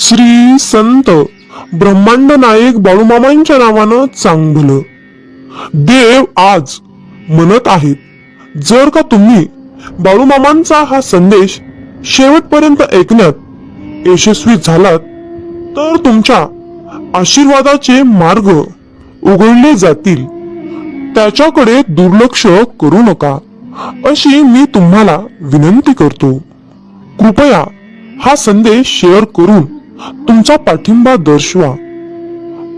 श्री संत ब्रह्मांड नायक बाळूमामांच्या नावानं चांगलं. देव आज म्हणत आहेत जर का तुम्ही बाळूमामांचा हा संदेश शेवटपर्यंत ऐकण्यात यशस्वी झालात तर तुमच्या आशीर्वादाचे मार्ग उघडले जातील. त्याच्याकडे दुर्लक्ष करू नका अशी मी तुम्हाला विनंती करतो. कृपया हा संदेश शेअर करून तुमचा पाठिंबा दर्शवा.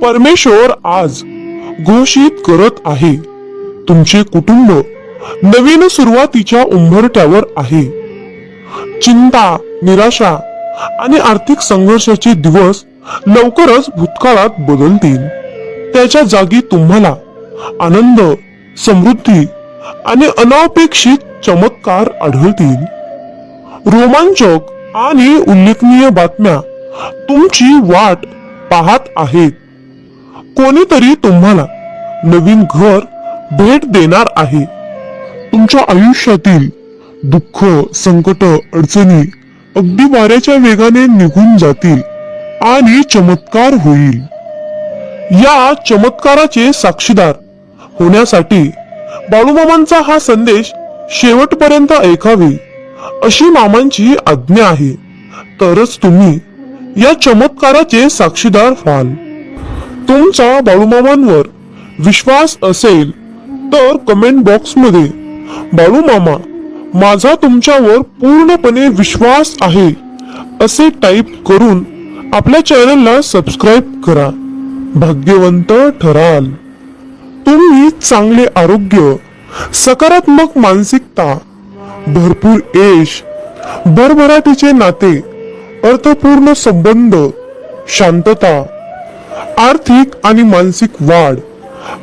परमेश्वर आज घोषित करत आहे. तुमचे कुटुंब नवीन सुरुवातीच्या उंबरट्यावर आहे. चिंता निराशा आणि आर्थिक संघर्षाचे दिवस लवकरच भूतकाळात बदलतील. त्याच्या जागी तुम्हाला आनंद समृद्धी आणि अनपेक्षित चमत्कार आढळतील. रोमांचक आणि उल्लेखनीय बातम्या तुमची वाट पाहत आहेत कोणीतरी तुम्हाला नवीन घर भेट देणार आहे. तुमच्या आयुष्यातील दुःख संकट अडचणी अगदी वाऱ्याच्या वेगाने निघून जातील आणि चमत्कार होईल. या चमत्काराचे साक्षीदार होण्यासाठी बाळूमामांचा हा संदेश शेवटपर्यंत ऐकावे अशी मामांची आज्ञा आहे. तरच तुम्ही या चमत्काराचे साक्षीदार व्हाल. तुमचा बाळूमामांवर विश्वास असेल तर कमेंट बॉक्समध्ये बाळूमामा माझा तुमच्यावर पूर्णपणे विश्वास आहे असे टाईप करून आपल्या चॅनलला सबस्क्राईब करा. भाग्यवंत ठराल. तुम्ही चांगले आरोग्य सकारात्मक मानसिकता भरपूर यश भरभराटीचे नाते अर्थपूर्ण संबंध शांतता आर्थिक आणि मानसिक वाढ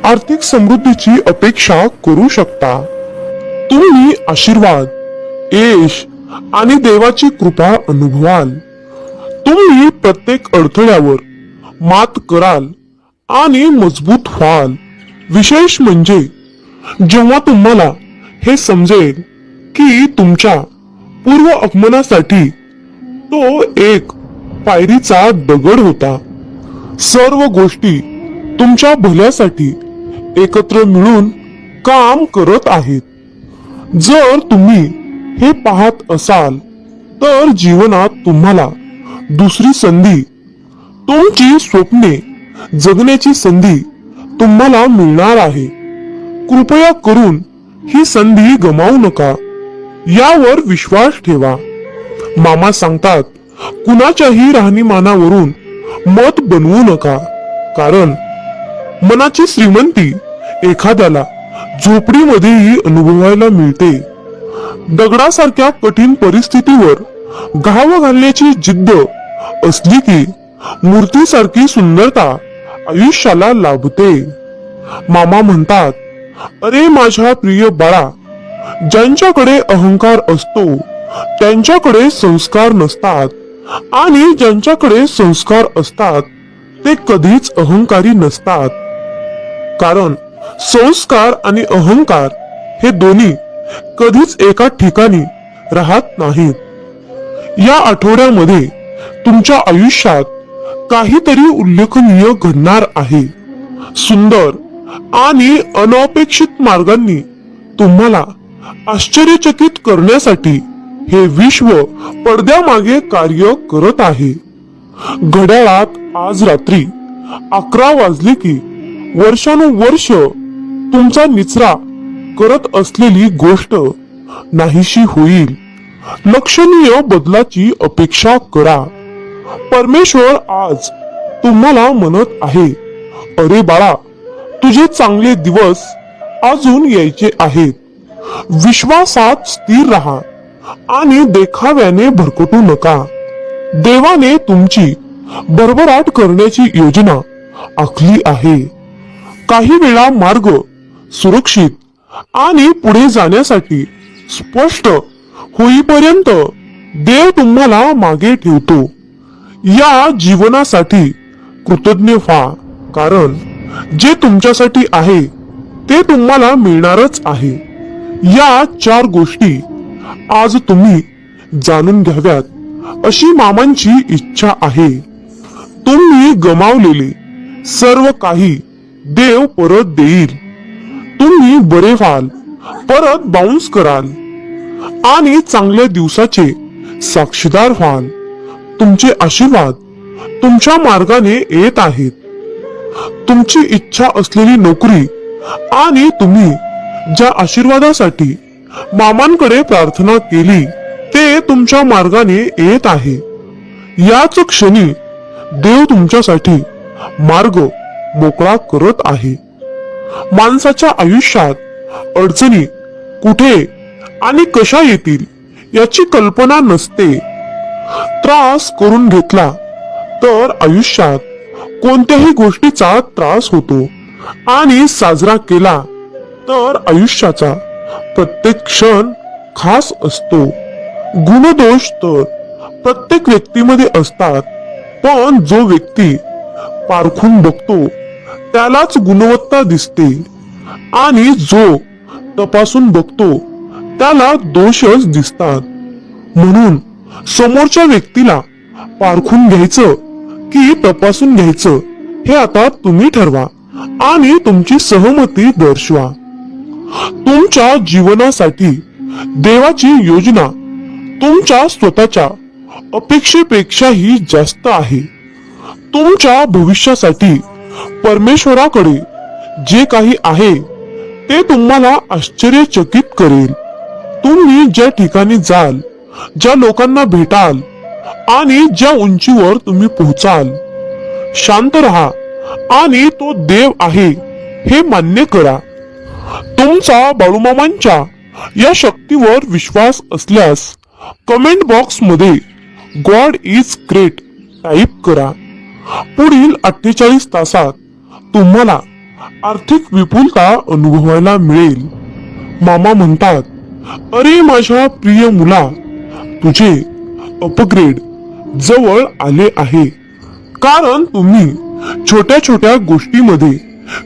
आर्थिक समृद्धीची अपेक्षा करू शकता. तुम्ही आशीर्वाद यश आणि देवाची कृपा अनुभवाल. तुम्ही प्रत्येक अडथळ्यावर मात कराल आणि मजबूत व्हाल. विशेष म्हणजे जेव्हा तुम्हाला हे समजेल की तुमच्या पूर्व आगमनासाठी तो एक पायरीचा दगड होता. सर्व गोष्टी तुमच्या भल्यासाठी एकत्र मिळून काम करत आहेत. जर तुम्ही हे पाहत असाल तर जीवनात तुम्हाला दुसरी संधी तुमची स्वप्ने जगण्याची संधी तुम्हाला मिळणार आहे. कृपया करून ही संधी गमावू नका. यावर विश्वास ठेवा. मामा सांगतात कुणाच्याही राहणीमानावरून मत बनवू नका. कारण मनाची श्रीमंती एखाद्याला झोपडीमध्येही अनुभवायला मिळते. दगडासारख्या कठीण परिस्थितीवर घाव घालण्याची जिद्द असली की मूर्तीसारखी सुंदरता आयुष्याला लाभते. मामा म्हणतात अरे माझ्या प्रिय बाळा ज्यांच्याकडे अहंकार असतो त्यांच्याकडे संस्कार नसतात आणि ज्यांच्याकडे संस्कार असतात ते कधीच अहंकारी नसतात. कारण संस्कार आणि अहंकार हे दोन्ही कधीच एका ठिकाणी राहत नाहीत. या आठवड्यामध्ये तुमच्या आयुष्यात काहीतरी उल्लेखनीय घडणार आहे. सुंदर आणि अनपेक्षित मार्गांनी तुम्हाला आश्चर्यचकित करण्यासाठी हे विश्व पडद्यामागे कार्य करत आहे. घड्याळात आज रात्री अकरा वाजले की वर्षानुवर्ष तुमचा निचरा करत असलेली गोष्ट नाहीशी होईल. लक्षणीय बदलाची अपेक्षा करा. परमेश्वर आज तुम्हाला म्हणत आहे अरे बाळा तुझे चांगले दिवस अजून यायचे आहेत. विश्वासात स्थिर राहा. आणि देखाव्याने भरकटू नका. देवाने तुमची भरभराट करण्याची योजना आखली आहे. काही वेळा मार्ग सुरक्षित आणि पुढे जाण्यासाठी स्पष्ट होईपर्यंत देव तुम्हाला मागे ठेवतो. या जीवनासाठी कृतज्ञ व्हा कारण जे तुमच्यासाठी आहे ते तुम्हाला मिळणारच आहे. या चार गोष्टी आज तुम्ही जाणून घ्याव्यात अशी मामांची इच्छा आहे. तुम्ही गमावलेले सर्व काही देव परत देईल. तुम्ही बरे व्हाल परत बाउन्स कराल आणि चांगल्या दिवसाचे साक्षीदार व्हाल. तुमचे आशीर्वाद तुमच्या मार्गाने येत आहेत. तुमची इच्छा असलेली नोकरी आणि तुम्ही ज्या आशीर्वादासाठी मामांकडे प्रार्थना केली ते तुमच्या मार्गाने येत आहे. याच क्षणी देव तुमच्यासाठी मार्ग मोकळा करत आहे. माणसाच्या आयुष्यात अडचणी कुठे आणि कशा येतील याची कल्पना नसते. त्रास करून घेतला तर आयुष्यात कोणत्याही गोष्टीचा त्रास होतो आणि साजरा केला तर आयुष्याचा प्रत्येक क्षण खास असतो. गुणदोष तर प्रत्येक व्यक्तीमध्ये असतात. पण जो व्यक्ती पारखून बघतो त्यालाच गुणवत्ता दिसते. आणि जो तपासून बघतो त्याला दोषच दिसतात. म्हणून समोरच्या व्यक्तीला पारखून घ्यायचं की तपासून घ्यायचं हे आता तुम्ही ठरवा आणि तुमची सहमती दर्शवा. तुमच्या जीवनासाठी देवाची योजना तुमच्या स्वतःच्या अपेक्षेपेक्षाही जास्त आहे. तुमच्या भविष्यासाठी परमेश्वराकडे जे काही आहे ते तुम्हाला आश्चर्यचकित करेल. तुम्ही ज्या ठिकाणी जाल ज्या लोकांना भेटाल आणि ज्या उंचीवर तुम्ही पोहोचाल शांत रहा आणि तो देव आहे हे मान्य करा. तुमचा बाळूमामांच्या या शक्तीवर विश्वास असल्यास कमेंट बॉक्समध्ये गॉड इज ग्रेट टाईप करा. पुढील अठ्ठेचाळीस तासात तुम्हाला आर्थिक विपुलता अनुभवायला मिळेल. मामा म्हणतात अरे माझ्या प्रिय मुला तुझे अपग्रेड जवळ आले आहे. कारण तुम्ही छोट्या छोट्या गोष्टीमध्ये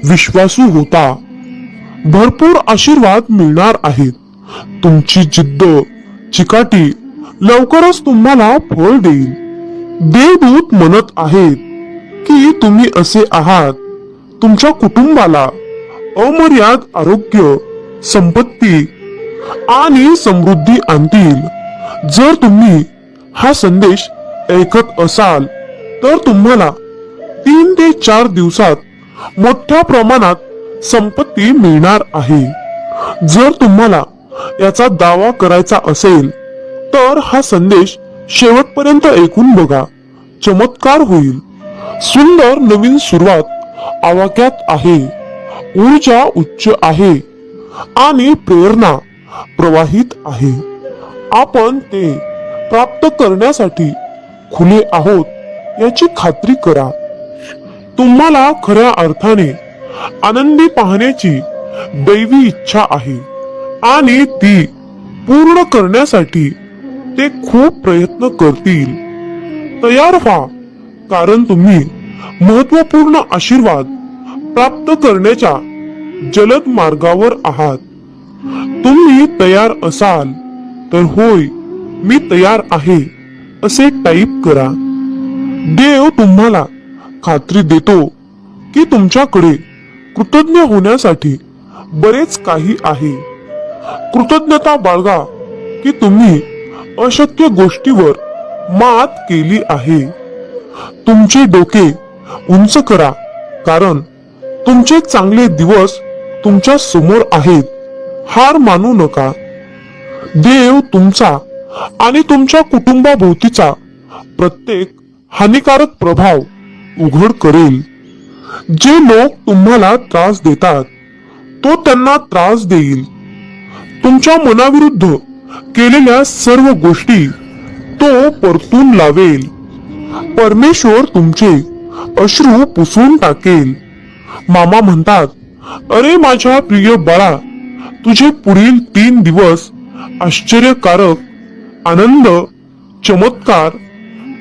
विश्वासू होता. भरपूर आशीर्वाद मिळणार आहेत. तुमची जिद्द चिकाटी लवकरच तुम्हाला फळ देईल. देवदूत म्हणत आहेत की तुम्ही असे आहात. तुमच्या कुटुंबाला अमर्याद आरोग्य संपत्ती आणि समृद्धी आणतील. जर तुम्ही हा संदेश ऐकत असाल तर तुम्हाला तीन ते चार दिवसात मोठ्या प्रमाणात संपत्ती मिळणार आहे. जर तुम्हाला याचा दावा करायचा असेल तर हा संदेश शेवटपर्यंत ऐकून बघा. चमत्कार होईल. सुंदर नवीन सुरुवात आवाक्यात आहे. ऊर्जा उच्च आहे आणि प्रेरणा प्रवाहित आहे. आपण ते प्राप्त करण्यासाठी खुले आहोत याची खात्री करा. तुम्हाला खऱ्या अर्थाने आनंदी पाहण्याची दैवी इच्छा आहे. आणि ती पूर्ण करण्यासाठी ते खूप प्रयत्न करतील. तयार व्हा कारण तुम्ही महत्त्वपूर्ण आशीर्वाद प्राप्त करण्याच्या जलद मार्गावर आहात. तुम्ही तयार असाल तर होय मी तयार आहे असे टाईप करा. देव तुम्हाला खात्री देतो की तुमच्याकडे कृतज्ञ होण्यासाठी बरेच काही आहे. कृतज्ञता बाळगा की तुम्ही अशक्य गोष्टीवर मात केली आहे. तुमचे डोके उंच करा कारण तुमचे चांगले दिवस तुमच्यासमोर आहेत. हार मानू नका. देव तुमचा आणि तुमच्या कुटुंबाभोवतीचा प्रत्येक हानिकारक प्रभाव उघड करेल. जे लोक तुम्हाला त्रास देतात तो त्यांना त्रास देईल. तुमच्या मनाविरुद्ध केलेल्या सर्व गोष्टी तो परतून लावेल. परमेश्वर तुमचे अश्रू पुसून टाकेल. मामा म्हणतात अरे माझ्या प्रिय बाळा तुझे पुढील तीन दिवस आश्चर्यकारक आनंद चमत्कार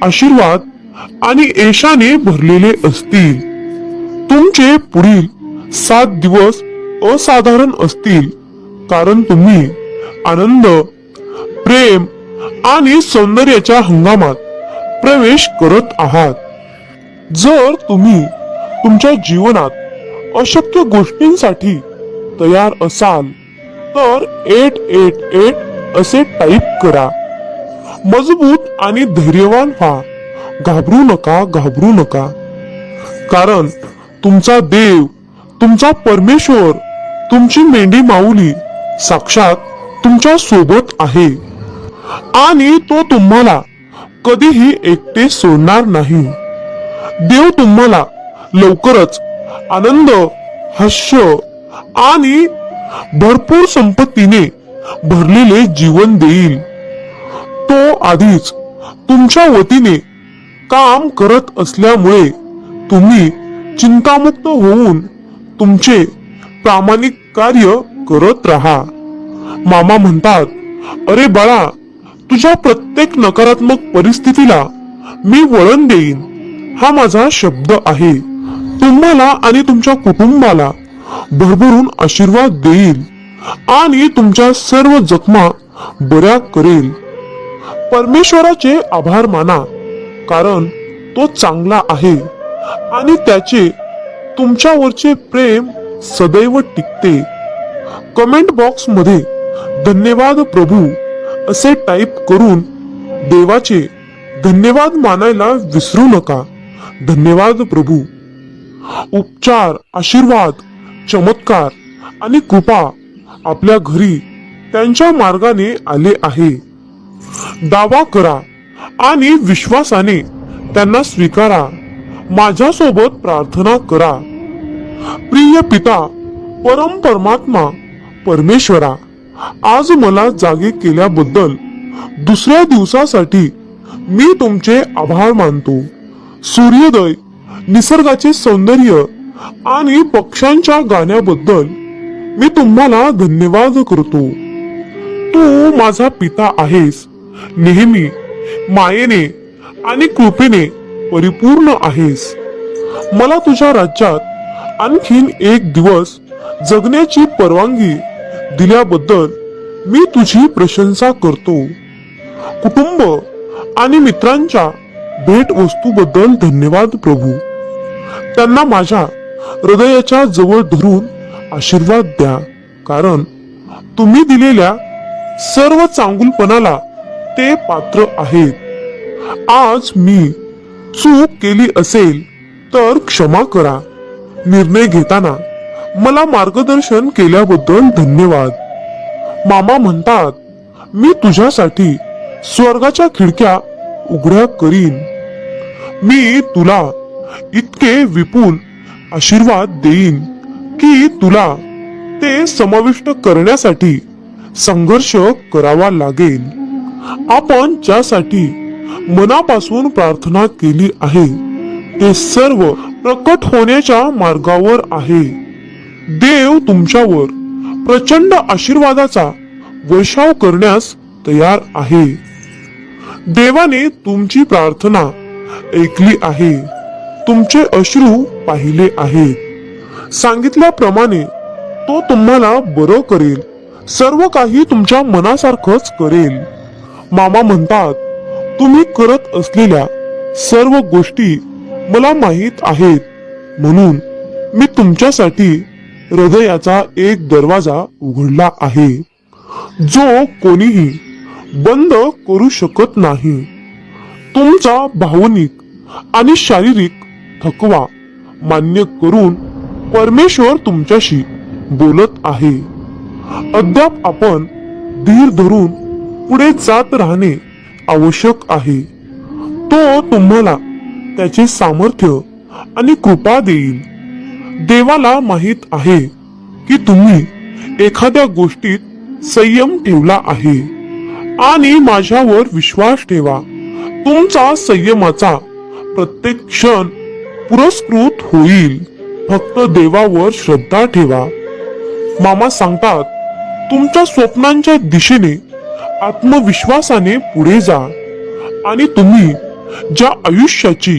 आशीर्वाद आणि ऐशाने भरलेले असतील. तुमचे पुढील सात दिवस असाधारण असतील. कारण तुम्ही आनंद प्रेम आणि सौंदर्याच्या हंगामात प्रवेश करत आहात. जर तुम्ही तुमच्या जीवनात अशक्य गोष्टींसाठी तयार असाल तर एट एट एट असे टाईप करा. मजबूत आणि धैर्यवान व्हा. घाबरू नका घाबरू नका. कारण तुमचा देव तुमचा परमेश्वर तुमची मेंढी माऊली साक्षात तुमच्यासोबत आहे. आणि तो तुम्हाला कधीही एकटे सोडणार नाही. देव तुम्हाला लवकरच आनंद हर्ष आणि भरपूर संपत्तीने भरलेले जीवन देईल. तो आधीच तुमच्या वतीने काम करत असल्यामुळे तुम्ही चिंतामुक्त होऊन तुमचे प्रामाणिक कार्य करत राहा. मामा म्हणतात अरे बाळा तुझ्या प्रत्येक नकारात्मक परिस्थितीला मी वळण देईन. हा माझा शब्द आहे. तुम्हाला आणि तुमच्या कुटुंबाला भरभरून आशीर्वाद देईल आणि तुमच्या सर्व जखमा बऱ्या करेल. परमेश्वराचे आभार माना कारण तो चांगला आहे. आणि त्याचे तुमच्यावरचे प्रेम सदैव टिकते. कमेंट बॉक्समध्ये धन्यवाद प्रभू असे टाईप करून देवाचे धन्यवाद मानायला विसरू नका. धन्यवाद प्रभू. उपचार आशीर्वाद चमत्कार आणि कृपा आपल्या घरी त्यांच्या मार्गाने आले आहे. दावा करा आणि विश्वासाने त्यांना स्वीकारा. माझ्यासोबत प्रार्थना करा. प्रिय पिता परम परमात्मा परमेश्वरा आज मला जागे केल्याबद्दल दुसऱ्या दिवसासाठी मी तुमचे आभार मानतो. सूर्योदय निसर्गाचे सौंदर्य आणि पक्ष्यांच्या गाण्याबद्दल मी तुम्हाला धन्यवाद करतो. तू माझा पिता आहेस. नेहमी मायेने आणि कृपेने परिपूर्ण आहेस. मला तुझ्या राज्यात आणखीन एक दिवस जगण्याची परवानगी दिल्याबद्दल मी तुझी प्रशंसा करतो. कुटुंब आणि मित्रांच्या भेट वस्तूबद्दल धन्यवाद प्रभू. त्यांना माझ्या हृदयाच्या जवळ धरून आशीर्वाद द्या कारण तुम्ही दिलेल्या सर्व चांगुलपणाला ते पात्र आहेत. आज मी चूक केली असेल तर क्षमा करा. निर्णय घेताना मला मार्गदर्शन केल्याबद्दल धन्यवाद. मामा म्हणतात मी तुझ्यासाठी स्वर्गाच्या खिडक्या उघड्या करीन. मी तुला इतके विपुल आशीर्वाद देईन की तुला ते समाविष्ट करण्यासाठी संघर्ष करावा लागेल. आपण ज्यासाठी मनापासून प्रार्थना केली आहे. ते सर्व प्रकट होण्याच्या मार्गावर आहे. देव तुमच्यावर प्रचंड आशीर्वादाचा वर्षाव करण्यास तयार आहे. देवाने तुमची प्रार्थना ऐकली आहे. तुमचे अश्रू पाहिले आहेत सांगितल्याप्रमाणे तो तुम्हाला बरं करेल. सर्व काही तुमच्या मनासारखंच करेल. मामा म्हणतात तुम्ही करत असलेल्या सर्व गोष्टी मला माहीत आहेत. म्हणून मी तुमच्यासाठी हृदयाचा एक दरवाजा उघडला आहे. जो कोणीही बंद करू शकत नाही. तुमचा भावनिक आणि शारीरिक थकवा मान्य करून परमेश्वर तुमच्याशी बोलत आहे. अद्याप आपण धीर धरून पुढे जात राहणे आवश्यक आहे. तो तुम्हाला त्याचे सामर्थ्य आणि कृपा देईल. देवाला माहीत आहे की तुम्ही एखाद्या गोष्टीत संयम ठेवला आहे आणि माझ्यावर विश्वास ठेवा. तुमचा संयमाचा प्रत्येक क्षण पुरस्कृत होईल. फक्त देवावर श्रद्धा ठेवा. मामा सांगतात तुमच्या स्वप्नांच्या दिशेने आत्मविश्वासाने पुढे जा. आणि तुम्ही ज्या आयुष्याची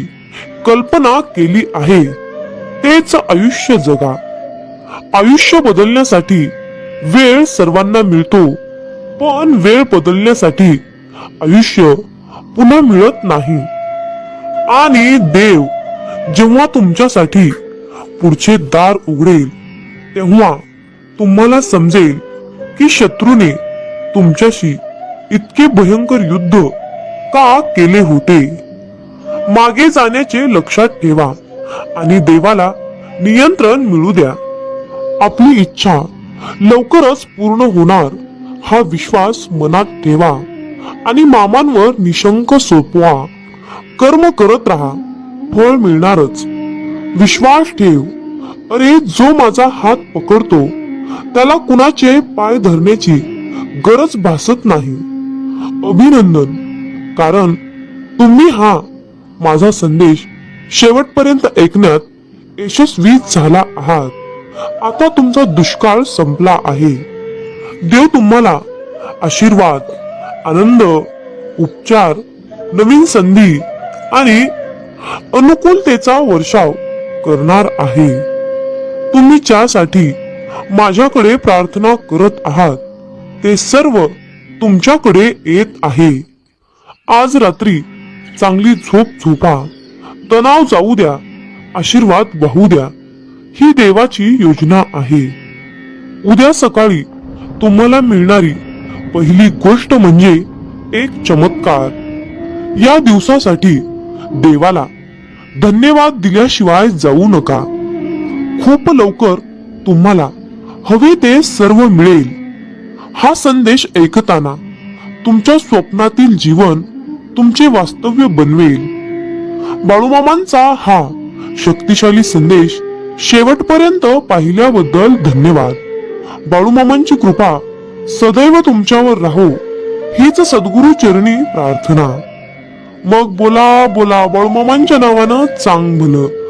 कल्पना केली आहे तेच आयुष्य जगा. आयुष्य बदलण्यासाठी वेळ सर्वांना मिळतो पण वेळ बदलण्यासाठी आयुष्य पुन्हा मिळत नाही. आणि देव जेव्हा तुमच्यासाठी पुढचे दार उघडेल तेव्हा तुम्हाला समजेल की शत्रूने तुमच्याशी इतके भयंकर युद्ध का केले होते? मागे जाण्याचे लक्षात ठेवा आणि देवाला नियंत्रण मिळू द्या. आपली इच्छा लवकरच पूर्ण होणार हा विश्वास मनात ठेवा आणि मामांवर निशंक सोपवा. कर्म करत राहा फळ मिळणारच. विश्वास ठेव. अरे जो माझा हात पकडतो त्याला कुणाचे पाय धरण्याची गरज भासत नाही. अभिनंदन. कारण तुम्ही हा माझा संदेश शेवटपर्यंत ऐकण्यात यशस्वी झाला आहात. आता तुमचा दुष्काळ संपला आहे. देव तुम्हाला आशीर्वाद आनंद उपचार नवीन संधी आणि अनुकूलतेचा वर्षाव करणार आहे. तुम्ही ज्यासाठी माझ्याकडे प्रार्थना करत आहात ते सर्व तुमच्याकडे येत आहे. आज रात्री चांगली झोप झोपा. तणाव जाऊ द्या. आशीर्वाद वाहू द्या. ही देवाची योजना आहे. उद्या सकाळी तुम्हाला मिळणारी पहिली गोष्ट म्हणजे एक चमत्कार. या दिवसासाठी देवाला धन्यवाद दिल्याशिवाय जाऊ नका. खूप लवकर तुम्हाला हवे ते सर्व मिळेल. हा संदेश ऐकताना तुमच्या स्वप्नातील जीवन तुमचे वास्तव्य बनवेल. बाळूमामांचा हा शक्तिशाली संदेश शेवटपर्यंत पाहिल्याबद्दल धन्यवाद. बाळूमामांची कृपा सदैव तुमच्यावर राहो हीच सद्गुरु चरणी प्रार्थना. मग बोला बोला बाळूमामांच्या नावानं चांग भलं